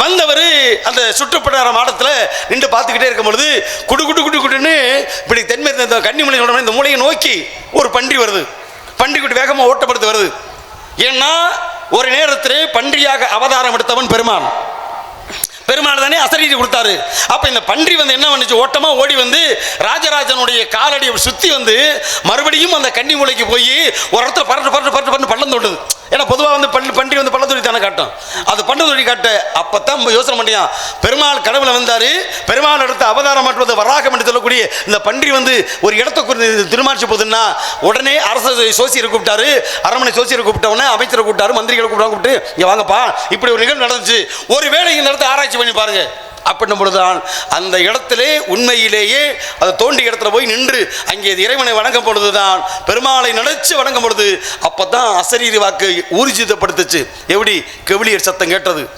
வந்தவர் அந்த சுற்றுப்பட்டார மாடத்தில் நின்று பார்த்துக்கிட்டே இருக்கும் பொழுது குடு குடு குடு குடுன்னு இப்படி தென்மேற்கு இந்த கன்னிமலை சொல்ற இந்த மூலையை நோக்கி ஒரு பன்றி வருது. பன்றி குட்டி வேகமாக ஓட்டப்படுத்து வருது. ஏன்னா ஒரு நேரத்திலே பன்றியாக அவதாரம் எடுத்தவன் பெருமான். பெருமாள் தானே அசரீதி கொடுத்தாரு. அப்போ இந்த பன்றி வந்து என்ன பண்ணுச்சு? ஓட்டமாக ஓடி வந்து ராஜராஜனுடைய காலடியை சுற்றி வந்து மறுபடியும் அந்த கன்னி மூலைக்கு போய் ஒரு இடத்துல பரட்டு பரட்டு பரட்டு பரட்டு பள்ளம் தோண்டுது ஏன்னா பொதுவாக வந்து பள்ளி பன்றி வந்து பள்ளத்தொழி தானே காட்டும். அது பள்ளத்தொழி அப்போ தான் யோசனை பண்ணியான் பெருமாள் கடவுளை வந்தார் பெருமாள் எடுத்த அவதாரம் மாற்றுவது வராகம் என்று சொல்லக்கூடிய இந்த பன்றி வந்து ஒரு இடத்தை குறித்து திருமாட்சி போகுதுன்னா உடனே அரசு சோசியரை கூப்பிட்டாரு அரண்மனை சோசியரை கூப்பிட்ட உடனே அமைச்சரை கூப்பிட்டாரு மந்திரிகளை கூப்பிட்டாங்க கூப்பிட்டு இங்கே வாங்கப்பா இப்படி ஒரு நிகழ்வு நடந்துச்சு. ஒரு வேளை இங்கே நடத்த ஆராய்ச்சி பண்ணி பாருங்கள் அப்படின்னும் பொழுதுதான் அந்த இடத்திலே உண்மையிலேயே அதை தோண்டி இடத்துல போய் நின்று அங்கே இறைவனை வணங்கும் பொழுதுதான் பெருமாளை நினைச்சு வணங்கும் பொழுது அப்பதான் அசரீரி வாக்கு ஊர்ஜிதப்படுத்துச்சு. எப்படி? கெவிலியர் சத்தம் கேட்டது.